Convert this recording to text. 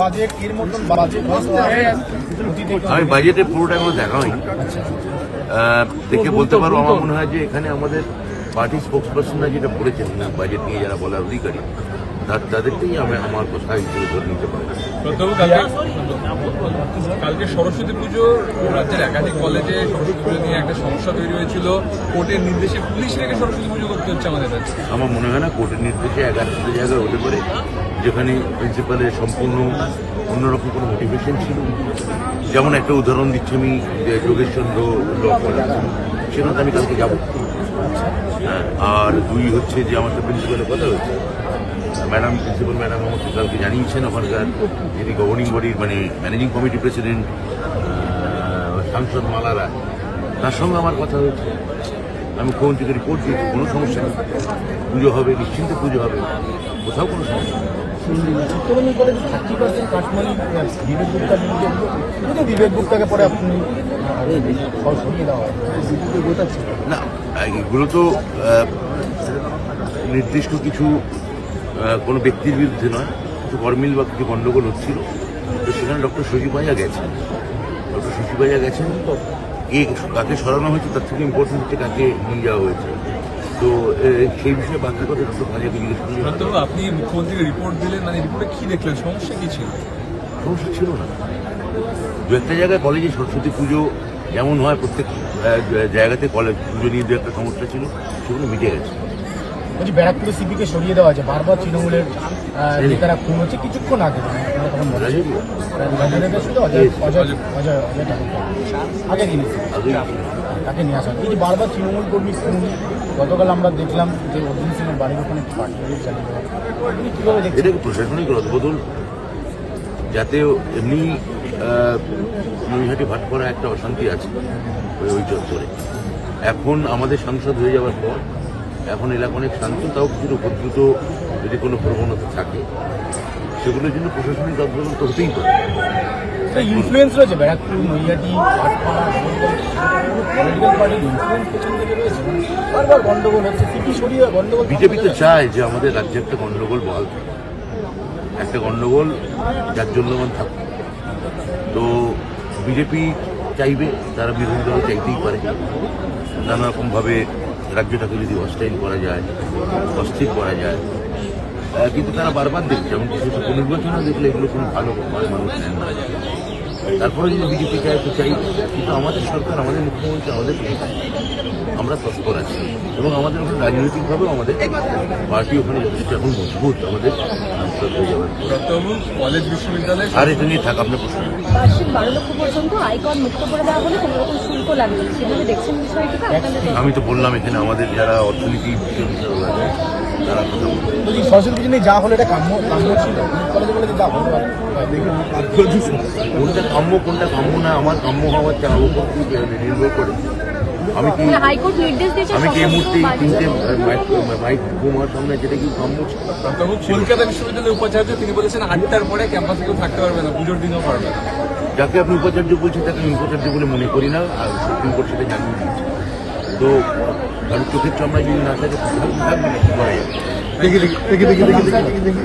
Budget এর মতন budget আমি বাজেটে পুরোটা এখনও দেখা হয়নি দেখে বলতে পারব আমার মনে হয় যে এখানে আমাদের পার্টি স্পোক্স পার্সনরা যেটা বলেছেন না বাজেট নিয়ে যারা বলার অধিকারী তার তাদেরকেই আমি আমার কথা হিসেবে ধরে নিতে পারি। কালকে সরস্বতী পুজো রাজ্যের একাধিক কলেজে সরস্বতী পুজো নিয়ে একটা সমস্যা তৈরি হয়েছিল। কোর্টের নির্দেশে পুলিশ রেখে সরস্বতী পুজো করতে হচ্ছে আমাদের আমার মনে হয় না কোর্টের নির্দেশে এগারোটা জায়গায় হতে পারে। যেখানে প্রিন্সিপালের সম্পূর্ণ অন্যরকম কোনো মোটিভেশন ছিল? যেমন একটা উদাহরণ দিচ্ছি আমি যোগেশচন্দ্র ল সেখানে আমি কালকে যাব। হ্যাঁ, আর দুই হচ্ছে যে আমার প্রিন্সিপালের কথা হচ্ছে। ম্যাডাম প্রিন্সিপাল ম্যাডাম আমাকে কালকে জানিয়েছেন ওখানকার যিনি গভর্নিং বডির মানে ম্যানেজিং কমিটি প্রেসিডেন্ট সাংসদ মালা রায় তার সঙ্গে আমার কথা হয়েছে। আমি মুখ্যমন্ত্রীকে রিপোর্ট দিয়েছি কোনো সমস্যা নেই। পুজো হবে নিশ্চিন্ত পুজো হবে। কোথাও কোনো সমস্যা নেই। হয় না এগুলো তো নির্দিষ্ট কিছু কোনো ব্যক্তির বিরুদ্ধে নয় কিছু গরমিল বা কিছু গণ্ডগোল হচ্ছিল তো সেখানে ডক্টর সজীব ভাইয়া গেছেন ডক্টর সজীব ভাইয়া গেছেন তো কে কাকে সরানো হয়েছে তার থেকে ইম্পর্টেন্ট হচ্ছে কাকে নিয়ে যাওয়া হয়েছে তো সেই বিষয়ে বাকি কথা ডক্টর ভাইয়াকে জিজ্ঞেস করলে আপনি মুখ্যমন্ত্রীকে রিপোর্ট দিলেন মানে রিপোর্টে কি দেখলেন? সমস্যা কি ছিল? সমস্যা ছিল না। দু একটা জায়গায় কলেজে সরস্বতী পুজো যেমন হয় প্রত্যেক জায়গাতে কলেজ পুজো নিয়ে দু একটা সমস্যা ছিল সেগুলো মিটে গেছে। বলছি ব্যারাকপুরে সিপিকে সরিয়ে দেওয়া আছে। বারবার তৃণমূলের নেতারা খুন হচ্ছে। কিছুক্ষণ আগে আগে নিয়ে আসা হয়। এই যে বারবার তৃণমূল কর্মী খুন গতকাল আমরা দেখলাম যে অর্জুন সিংয়ের বাড়ির ওখানে এটাকে প্রশাসনিক রদবদল যাতে এমনি নৈহাটি ভাটপাড়া একটা অশান্তি আছে ওই চত্বরে এখন আমাদের সাংসদ হয়ে যাওয়ার পর, এখন এলাকা অনেক শান্ত, তাও কিছু উপদ্রুত যদি কোনো প্রবণতা থাকে, সেগুলোর জন্য প্রশাসনিক রদবদল তো হতেই পারে। ইনফ্লুয়েন্স রয়েছে ব্যারাকপুর নৈহাটি পাটপাড়া পলিটিক্যাল পার্টির ইনফ্লুয়েন্স পেছন থেকে রয়েছে বারবার গন্ডগোল হচ্ছে। সিপি সরিয়ে গন্ডগোল বিজেপি তো চায় যে আমাদের রাজ্যে একটা গন্ডগোল বহাল একটা গন্ডগোল যার জন্য থাকুক তো বিজেপি চাইবে তারা বিরোধী দল চাইতেই পারে। নানা রকমভাবে রাজ্যটাকে যদি অস্টাইল করা যায় অস্থির করা যায় কিন্তু তারা বারবার দেখছে যেমন কিছু পুনর্বাচনও দেখলে এগুলো কোনো ভালো মানুষ নেন না। তারপরে যদি বিজেপি চায় তো চাই কিন্তু আমাদের সরকার আমাদের মুখ্যমন্ত্রী আমাদের আমরা তৎপর আছি। এবং আমাদের ওখানে রাজনৈতিকভাবেও আমাদের পার্টি ওখানে যথেষ্ট এখন মজবুত আমাদের কলেজ বিশ্ববিদ্যালয়ে আর এটা নিয়ে থাক আপনার প্রশ্ন। বারো লক্ষ পর্যন্ত আয়কর মুক্ত করে দেওয়া হলে কোনো রকম শুল্ক লাগবে সেভাবে দেখছেন বিষয়টিকে আমি তো বললাম এখানে আমাদের যারা অর্থনীতি বিষয় তারা কথা বলবে সরস্বতী পুজো যা হলো এটা কাম্য কাম্য ছিল। কলেজে বলে যা হলো কোনটা কাম্য কোনটা কাম্য না আমার কাম্য হওয়ার উপর নির্ভর করে। আমি কি মানে আমি কি এই সমস্ত মুহূর্তে এই তিনটে মাইক মাইক সামনে যেটা কি কাম্য? কলকাতা বিশ্ববিদ্যালয়ের উপাচার্য তিনি বলেছেন আটটার পরে ক্যাম্পাসে কেউ থাকতে পারবে না পুজোর দিনও পারবে না। যাকে আপনি উপাচার্য বলছেন তাকে আমি উপাচার্য বলে মনে করি না আর সুপ্রিম কোর্ট সেটা জানিয়ে দিয়েছে। তো কারণ চোখের চামড়া যদি না থাকে থাকবে থাকবে না কি করা যাবে দেখি দেখি দেখি দেখি দেখি দেখি।